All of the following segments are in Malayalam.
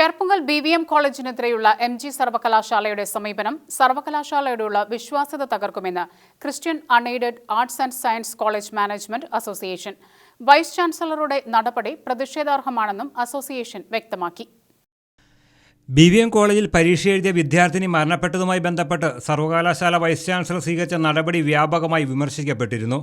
ചേർപ്പുങ്കൽ ബി വി എം കോളേജിനെതിരെയുള്ള എം ജി സർവകലാശാലയുടെ സമീപനം സർവകലാശാലയോടുള്ള വിശ്വാസ്യത തകർക്കുമെന്ന് Christian unaided arts and science college management association. Vice ചാൻസലറുടെ നടപടി പ്രതിഷേധാർഹമാണെന്നും അസോസിയേഷൻ വ്യക്തമാക്കി. ബി വി എം കോളേജിൽ പരീക്ഷ എഴുതിയ വിദ്യാർത്ഥിനി മരണപ്പെട്ടതുമായി ബന്ധപ്പെട്ട് സർവകലാശാല വൈസ് ചാൻസലർ സ്വീകരിച്ച നടപടി വ്യാപകമായി വിമർശിക്കപ്പെട്ടിരുന്നു.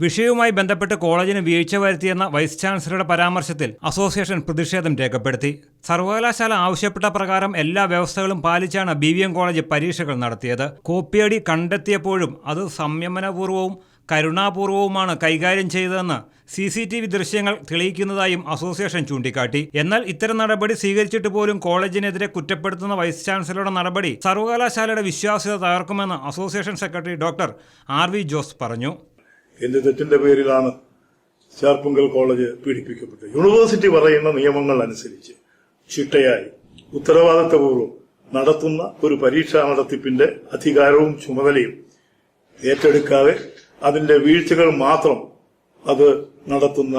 വിഷയവുമായി ബന്ധപ്പെട്ട് കോളേജിന് വീഴ്ച വരുത്തിയെന്ന വൈസ് ചാൻസലറുടെ പരാമർശത്തിൽ അസോസിയേഷൻ പ്രതിഷേധം രേഖപ്പെടുത്തി. സർവകലാശാല ആവശ്യപ്പെട്ട പ്രകാരം എല്ലാ വ്യവസ്ഥകളും പാലിച്ചാണ് ബി കോളേജ് പരീക്ഷകൾ നടത്തിയത്. കോപ്പിയടി കണ്ടെത്തിയപ്പോഴും അത് സംയമനപൂർവവും കരുണാപൂർവവുമാണ് കൈകാര്യം ചെയ്തതെന്ന് സി സി ടി വി ദൃശ്യങ്ങൾ തെളിയിക്കുന്നതായും അസോസിയേഷൻ ചൂണ്ടിക്കാട്ടി. എന്നാൽ ഇത്തരം നടപടി സ്വീകരിച്ചിട്ട് പോലും കോളേജിനെതിരെ കുറ്റപ്പെടുത്തുന്ന വൈസ് ചാൻസലറുടെ നടപടി സർവകലാശാലയുടെ വിശ്വാസ്യത തകർക്കുമെന്ന് association secretary doctor R V Jose പറഞ്ഞു. എന്ത് തെറ്റിന്റെ പേരിലാണ് ചേർപ്പുങ്കൽ കോളേജ് പീഡിപ്പിക്കപ്പെട്ടത്. യൂണിവേഴ്സിറ്റി പറയുന്ന നിയമങ്ങൾ അനുസരിച്ച് ചിട്ടയായി ഉത്തരവാദിത്തപൂർവം നടത്തുന്ന ഒരു പരീക്ഷാ നടത്തിപ്പിന്റെ അധികാരവും ചുമതലയും ഏറ്റെടുക്കാതെ അതിന്റെ വീഴ്ചകൾ മാത്രം അത് നടത്തുന്ന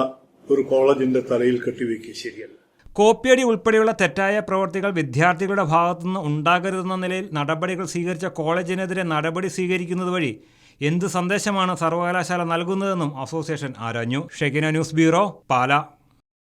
ഒരു കോളേജിന്റെ തലയിൽ കെട്ടിവെക്കുക ശരിയല്ല. കോപ്പിയടി ഉൾപ്പെടെയുള്ള തെറ്റായ പ്രവർത്തികൾ വിദ്യാർത്ഥികളുടെ ഭാഗത്തുനിന്ന് ഉണ്ടാകരുതെന്ന നിലയിൽ നടപടികൾ സ്വീകരിച്ച കോളേജിനെതിരെ നടപടി സ്വീകരിക്കുന്നത് വഴി എന്ത് സന്ദേശമാണ് സർവകലാശാല നൽകുന്നതെന്നും അസോസിയേഷൻ ആരാഞ്ഞു. Shegina news bureau Pala.